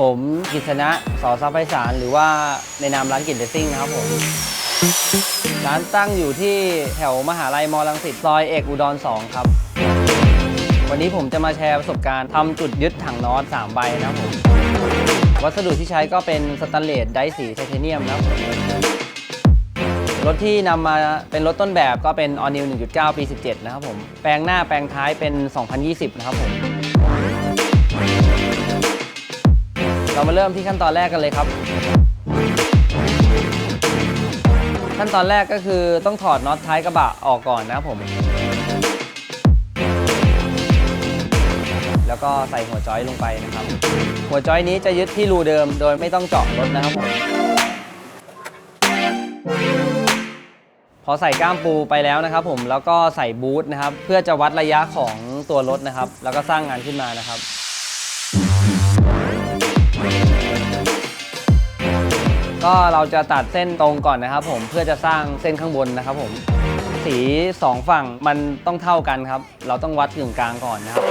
ผมกิษณะสอซับไพศาลหรือว่าในนามร้านกิจเลสซิ่งนะครับผมร้านตั้งอยู่ที่แถวมหาลัยมอลังสิตซอยเอกอุดร 2 ครับ วันนี้ผมจะมาแชร์ประสบการณ์ทำจุดยึดถังน็อต3ใบนะครับผมวัสดุที่ใช้ก็เป็นสแตนเลสไดสีไทเทเนียมนะครับผมรถที่นำมาเป็นรถต้นแบบก็เป็น All New 1.9 ปี 17 นะครับผม แปลงหน้าแปลงท้ายเป็น 2020 นะครับผม เรามาเริ่มที่ขั้นตอนแรกกันเลยครับ ขั้นตอนแรกก็คือต้องถอดน็อตท้ายกระบะออกก่อนนะครับผม แล้วก็ใส่หัวจอยลงไปนะครับ หัวจอยนี้จะยึดที่รูเดิมโดยไม่ต้องเจาะรถนะครับผมพอใส่ก้ามปูไปแล้วนะครับผมแล้วก็ใส่บูทนะครับ เพื่อจะวัดระยะของตัวรถนะครับ แล้วก็สร้างงานขึ้นมานะครับ ก็เราจะตัดเส้นตรงก่อนนะครับ ผมเพื่อจะสร้างเส้นข้างบนนะครับ ผมสีสองฝั่งมันต้องเท่ากันครับ เราต้องวัดกึ่งกลางก่อนนะครับ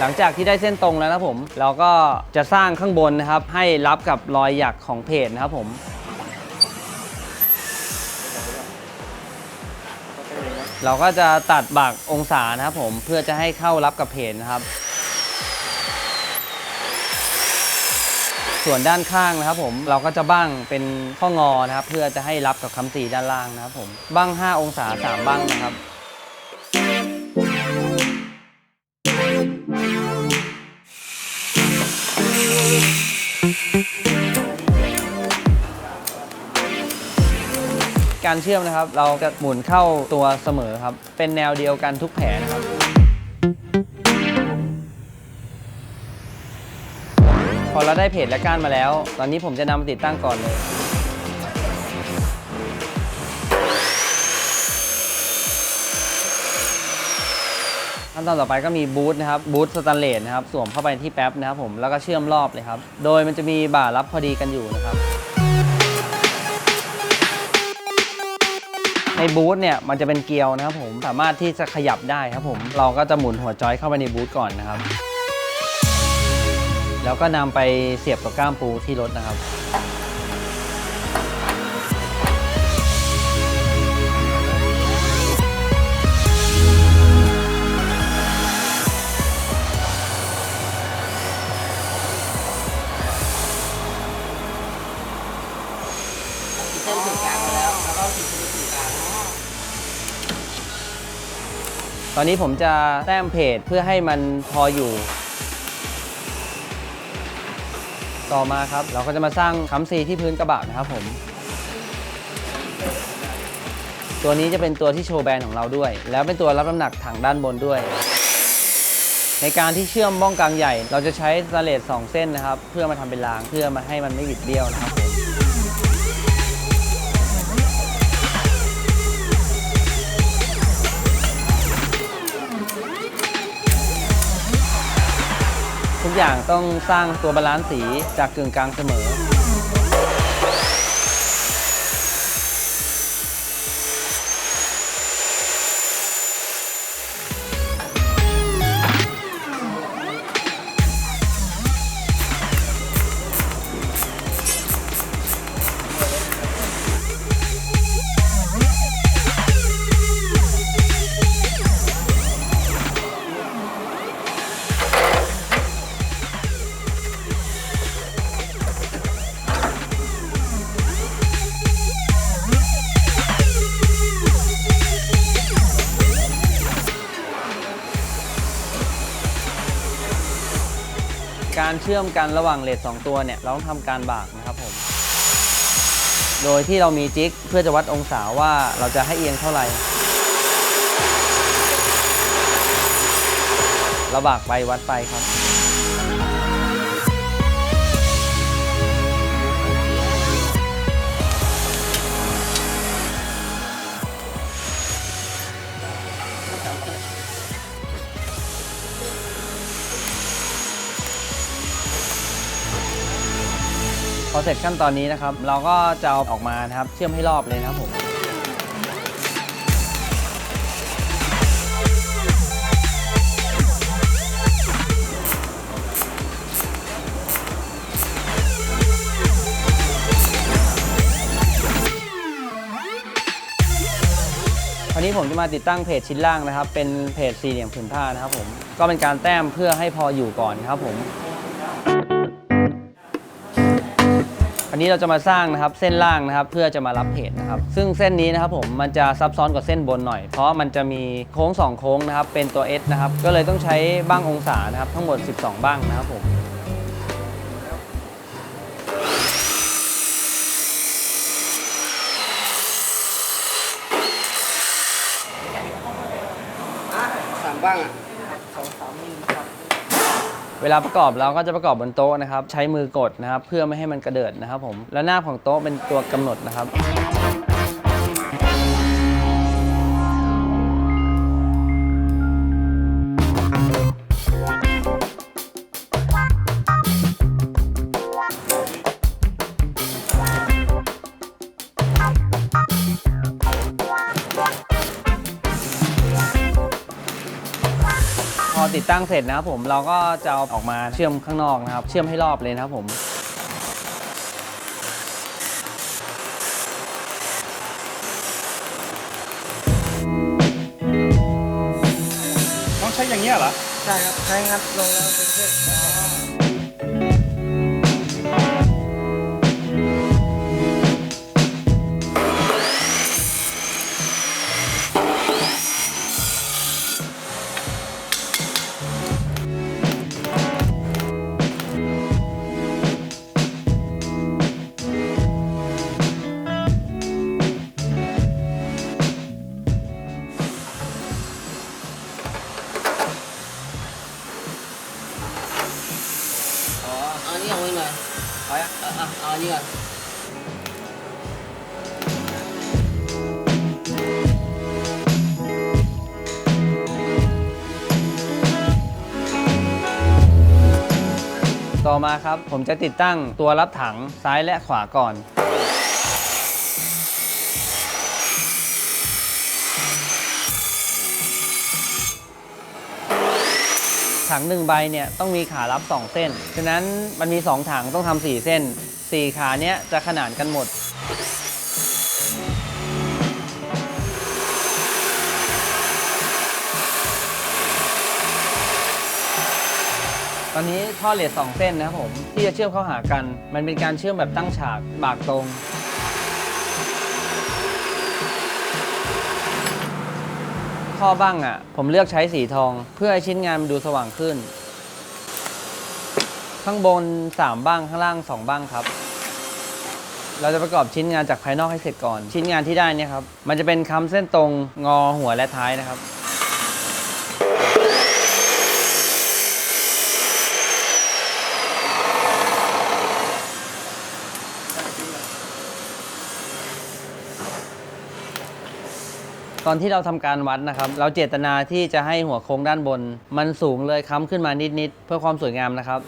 หลังจากที่ได้เส้นตรงแล้วนะผม เราก็จะสร้างข้างบนนะครับ ให้รับกับรอยหยักของเพจนะครับผม เราก็จะตัดบักองศานะครับผมเพื่อจะให้เข้ารับกับเพจนะครับ ส่วนด้านข้างนะครับผมเราก็จะบั้งเป็นข้องอนะครับ เพื่อจะให้รับกับคำสีด้านล่างนะครับผมบั้ง5 องศา 3 บั้งนะครับ การเชื่อมนะครับ เราจะหมุนเข้าตัวเสมอครับ เป็นแนวเดียวกันทุกแผนครับพอเราได้เพจและก้านมาแล้ว ตอนนี้ผมจะนำมาติดตั้งก่อนเลย ขั้นตอนต่อไปก็มีบูทนะครับ บูทสแตนเลสนะครับ สวมเข้าไปที่แป๊บนะครับผม แล้วก็เชื่อมรอบเลยครับ โดยมันจะมีบ่ารับพอดีกันอยู่นะครับ บูธเนี่ยมันจะเป็นเกลียวนะครับผมสามารถที่จะขยับได้ครับผมเราก็จะหมุนหัวจอยเข้าไปในบูธก่อนนะครับ แล้วก็นำไปเสียบกับก้ามปูที่รถนะครับ เส้นถึงกลางแล้ว แล้วก็ขีดถึงกลาง ตอนนี้ผมจะแต้มเพจเพื่อให้มันพออยู่ ต่อมาครับ เราก็จะมาสร้างค้ำซีที่พื้นกระบะนะครับผม ตัวนี้จะเป็นตัวที่โชว์แบรนด์ของเราด้วย แล้วเป็นตัวรับน้ำหนักถังด้านบนด้วย ในการที่เชื่อมบ้องกลางใหญ่ เราจะใช้สเลส2เส้นนะครับ เพื่อมาทำเป็นรางเพื่อมาให้มันไม่บิดเบี้ยวนะครับ อย่างต้องสร้างตัวบาลานซ์สีจากกึ่งกลางเสมอ การเชื่อมกันระหว่างเลด2ตัวเนี่ยเราต้องทำการบากนะครับผม โดยที่เรามีจิ๊กเพื่อจะวัดองศาว่าเราจะให้เอียงเท่าไหร่ เราบากไปวัดไปครับ พอเสร็จขั้นตอนนี้นะครับ เราก็จะเอาออกมานะครับ เชื่อมให้รอบเลยนะครับผมวันนี้ผมจะมาติดตั้งเพจชิ้นล่างนะครับ เป็นเพจสี่เหลี่ยมผืนผ้านะครับผม ก็เป็นการแต้มเพื่อให้พออยู่ก่อนครับผม อันนี้เราจะมาสร้างนะครับเส้นล่างนะครับเพื่อจะมารับเพจนะครับ ซึ่งเส้นนี้นะครับผมมันจะซับซ้อนกว่าเส้นบนหน่อย เพราะมันจะมีโค้ง 2 โค้งนะครับเป็นตัว S นะครับก็เลยต้องใช้บ้างองศานะครับทั้งหมด 12 บ้างนะครับผมสามบ้างอะ เวลาประกอบเราก็จะประกอบบนโต๊ะนะครับ ใช้มือกดนะครับ เพื่อไม่ให้มันกระเดิดนะครับผม แล้วหน้าของโต๊ะเป็นตัวกำหนดนะครับ ติดตั้งเสร็จนะครับผมเราก็จะเอาออกมาเชื่อมข้างนอกนะครับ เชื่อมให้รอบเลยนะครับผมต้องใช้อย่างเงี้ยเหรอ ใช่ครับ ใช้งัดลงแล้วเป็นเส้น อ๋อเอาอันนี้เอาไว้หน่อยเอาอะเอาเอาเอาอันนี้ก่อนต่อมาครับ ผมจะติดตั้งตัวรับถังซ้ายและขวาก่อน ถังหนึ่งใบเนี่ยต้องมีขารับ 2 เส้น ฉะนั้นมันมี 2 ถังต้องทำ4เส้น 4 ขาเนี้ยจะขนานกันหมด ตอนนี้ท่อเลสสองเส้นนะครับผมที่จะเชื่อมเข้าหากัน มันเป็นการเชื่อมแบบตั้งฉากบากตรง ข้อบ้างอะ ผมเลือกใช้สีทอง เพื่อให้ชิ้นงานมันดูสว่างขึ้น ข้างบน 3 บ้างข้างล่าง 2 บ้างครับ เราจะประกอบชิ้นงานจากภายนอกให้เสร็จก่อน ชิ้นงานที่ได้เนี่ยครับ มันจะเป็นคำเส้นตรงงอหัวและท้ายนะครับ ตอนที่เราทำการวัดนะครับ เราเจตนาที่จะให้หัวโค้งด้านบน มันสูงเลยค้ำขึ้นมานิดๆเพื่อความสวยงามนะครับ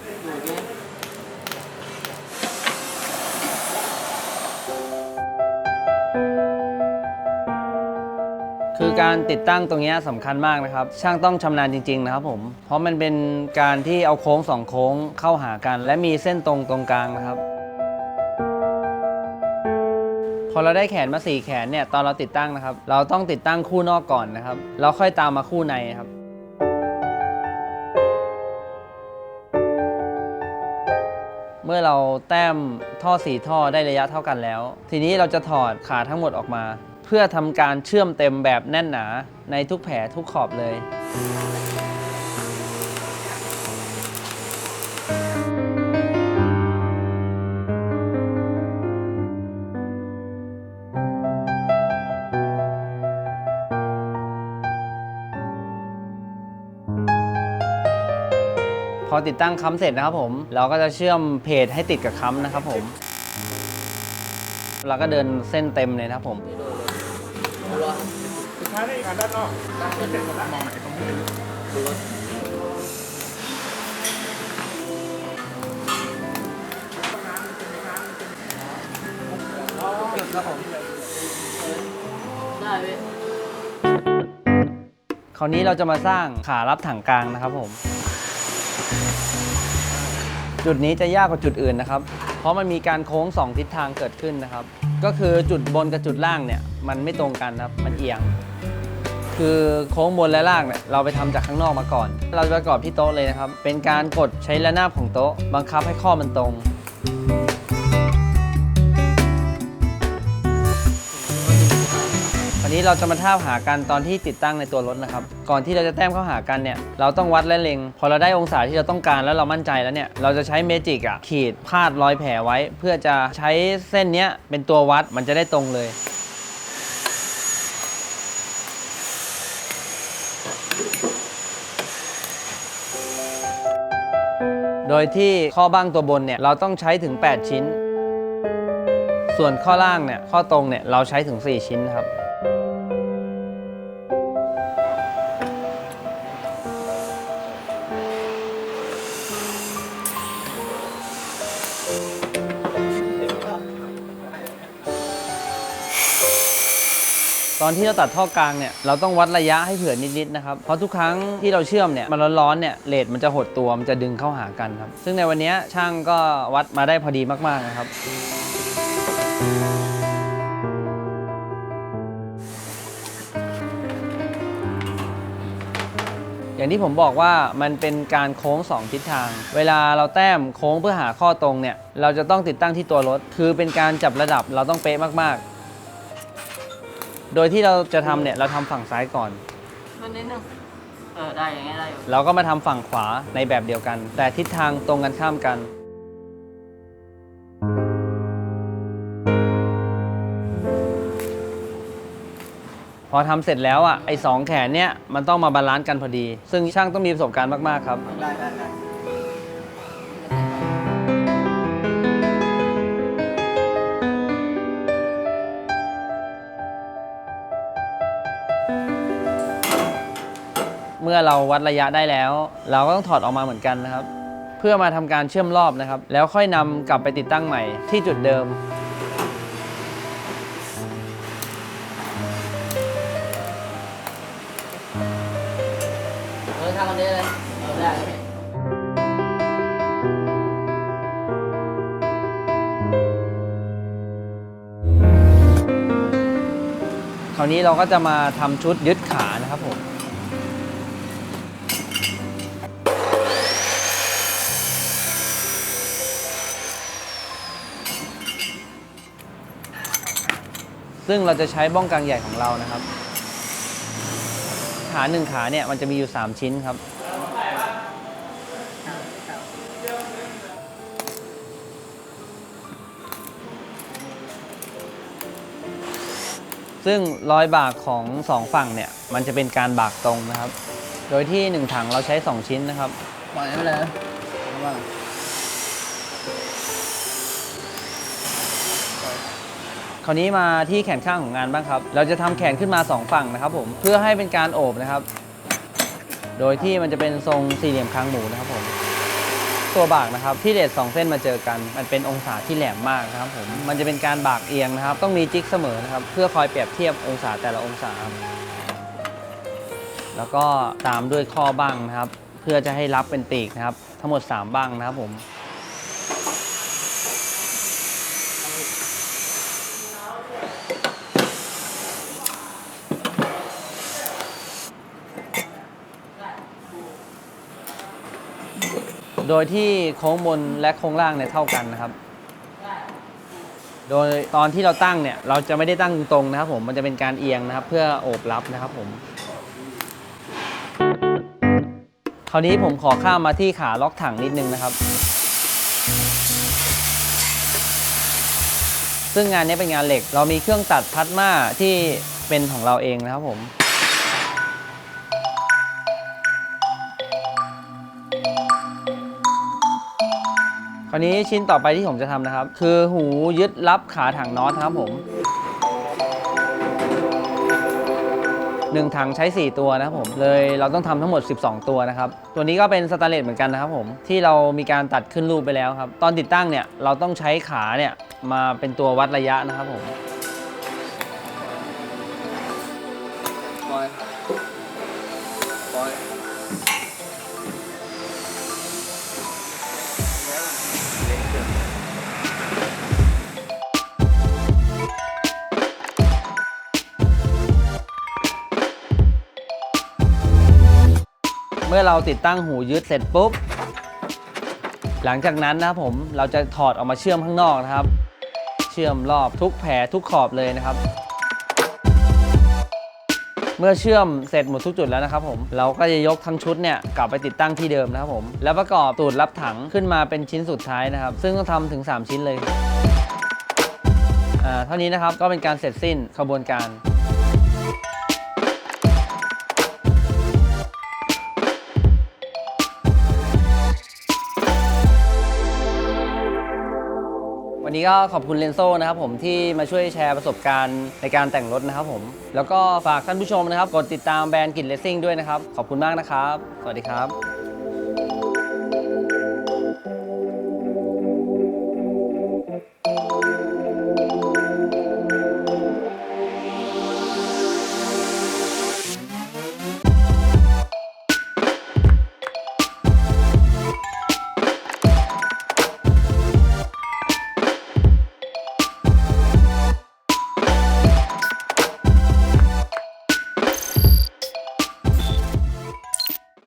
คือการติดตั้งตรงนี้ยสำคัญมากนะครับ ช่างต้องชำนาญจริง ๆ นะครับผม เพราะมันเป็นการที่เอาโค้งสองโค้งเข้าหากัน และมีเส้นตรงตรงกลางนะครับ อเราได้แขนมาสี่แขนเนี่ยตอนเราติดตั้งนะครับ เราต้องติดตั้งคู่นอกก่อนนะครับแล้วค่อยตามมาคู่ในครับเมื่อเราแต้มท่อสีท่อได้ระยะเท่ากันแล้ว ทีนี้เราจะถอดขาทั้งหมดออกมา เพื่อทำการเชื่อมเต็มแบบแน่นหนาในทุกแผลทุกขอบเลย ติดตั้งค้ำเสร็จนะครับผม เราก็จะเชื่อมเพจให้ติดกับค้ำนะครับผม เราก็เดินเส้นเต็มเลยนะครับผมสุดท้ายได้อีกอันด้านนอกด้านนี้เสร็จหมดแล้วมองไหนตรงนี้ดูรถคราวนี้เราจะมาสร้างขารับถังกลางนะครับผม จุดนี้จะยากกว่าจุดอื่นนะครับ เพราะมันมีการโค้ง 2 ทิศทางเกิดขึ้นนะครับ ก็คือจุดบนกับจุดล่างเนี่ยมันไม่ตรงกันครับ มันเอียง คือโค้งบนและล่างเนี่ยเราไปทำจากข้างนอกมาก่อน เราจะประกอบที่โต๊ะเลยนะครับ เป็นการกดใช้ระนาบของโต๊ะ บังคับให้ข้อมันตรง วันนี้เราจะมาท่าหากันตอนที่ติดตั้งในตัวรถนะครับ ก่อนที่เราจะแต้มเข้าหากันเนี่ย เราต้องวัดและเล็ง พอเราได้องศาที่เราต้องการแล้วเรามั่นใจแล้วเนี่ย เราจะใช้เมจิกอะขีดพาดรอยแผลไว้ เพื่อจะใช้เส้นเนี้ยเป็นตัววัดมันจะได้ตรงเลยโดยที่ข้อบ้างตัวบนเนี่ยเราต้องใช้ถึง 8 ชิ้น ส่วนข้อล่างเนี่ยข้อตรงเนี่ยเราใช้ถึง 4 ชิ้นครับ อนที่เราตัดท่อกลางเนี่ยเราต้องวัดระยะให้เผื่อนิดๆนะครับเพราะทุกครั้งที่เราเชื่อมเนี่ยมันร้อนๆเนี่ยเลดมันจะหดตัวมันจะดึงเข้าหากันครับ ซึ่งในวันนี้ช่างก็วัดมาได้พอดีมากๆนะครับอย่างที่ผมบอกว่ามันเป็นการโค้ง 2 ทิศทาง เวลาเราแต้มโค้งเพื่อหาข้อตรงเนี่ย เราจะต้องติดตั้งที่ตัวรถ คือเป็นการจับระดับเราต้องเป๊ะมากๆ โดยที่เราจะทำเนี่ยเราทำฝั่งซ้ายก่อน มันนิดนึงเออ ได้อย่างเงี้ยได้อยู่เราก็มาทำฝั่งขวาในแบบเดียวกัน แต่ทิศทางตรงกันข้ามกัน พอทำเสร็จแล้วอะไอ้สองแขนเนี่ยมันต้องมาบาลานซ์กันพอดี ซึ่งช่างต้องมีประสบการณ์มาก ๆ ครับ ได้ได้ได้ มื่อเราวัดระยะได้แล้ว เราก็ต้องถอดออกมาเหมือนกันนะครับ เพื่อมาทำการเชื่อมรอบนะครับ แล้วค่อยนำกลับไปติดตั้งใหม่ที่จุดเดิม เออทำกันได้เลยเออได้คราวนี้เราก็จะมาทำชุดยึดขานะครับผม ซึ่งเราจะใช้บ้องกลางใหญ่ของเรานะครับ ขาหนึ่งขาเนี่ยมันจะมีอยู่ 3 ชิ้นครับ ซึ่งรอยบากของสองฝั่งเนี่ย มันจะเป็นการบากตรงนะครับ โดยที่ 1 ถังเราใช้ 2 ชิ้นนะครับปล่อยไปเลยว่า คราวนี้มาที่แขนข้างของงานบ้างครับ เราจะทำแขนขึ้นมา 2 ฝั่งนะครับผม เพื่อให้เป็นการโอบนะครับ โดยที่มันจะเป็นทรงสี่เหลี่ยมคางหมูนะครับผม ตัวบากนะครับที่เลดสองเส้นมาเจอกัน มันเป็นองศาที่แหลมมากนะครับผม มันจะเป็นการบากเอียงนะครับ ต้องมีจิ๊กเสมอนะครับ เพื่อคอยเปรียบเทียบองศาแต่ละองศา แล้วก็ตามด้วยข้อบ้างนะครับ เพื่อจะให้รับเป็นปีกนะครับ ทั้งหมด 3 บ้างนะครับผม โดยที่โค้งบนและโค้งล่างเนี่ยเท่ากันนะครับ โดยตอนที่เราตั้งเนี่ยเราจะไม่ได้ตั้งตรงนะครับผมมันจะเป็นการเอียงนะครับ เพื่อโอบรับนะครับผม คราวนี้ผมขอข้ามมาที่ขาล็อกถังนิดนึงนะครับ ซึ่งงานนี้เป็นงานเหล็ก เรามีเครื่องตัดพลาสมาที่เป็นของเราเองนะครับผมาวนี้ชิ้นต่อไปที่ผมจะทำนะครับ คือหูยึดรับขาถังน็อตครับผมหนึ่งถังใช้ 4 ตัวนะครับผมเลยเราต้องทำทั้งหมด 12 ตัวนะครับ ตัวนี้ก็เป็นสแตนเลสเหมือนกันนะครับผมที่เรามีการตัดขึ้นรูปไปแล้วครับ ตอนติดตั้งเนี่ยเราต้องใช้ขาเนี่ยมาเป็นตัววัดระยะนะครับผม เมื่อเราติดตั้งหูยึดเสร็จปุ๊บ หลังจากนั้นนะครับผมเราจะถอดออกมาเชื่อมข้างนอกนะครับ เชื่อมรอบทุกแผลทุกขอบเลยนะครับ เมื่อเชื่อมเสร็จหมดทุกจุดแล้วนะครับผมเราก็จะยกทั้งชุดเนี่ยกลับไปติดตั้งที่เดิมนะครับผมแล้วประกอบตูดรับถังขึ้นมาเป็นชิ้นสุดท้ายนะครับ ซึ่งต้องทำถึง 3 ชิ้นเลยอ่าเท่านี้นะครับก็เป็นการเสร็จสิ้นขบวนการ วันนี้ก็ขอบคุณเลนโซนะครับผมที่มาช่วยแชร์ประสบการณ์ในการแต่งรถนะครับผม แล้วก็ฝากท่านผู้ชมนะครับ กดติดตามแบรนด์กินเลสซิ่งด้วยนะครับ ขอบคุณมากนะครับ สวัสดีครับ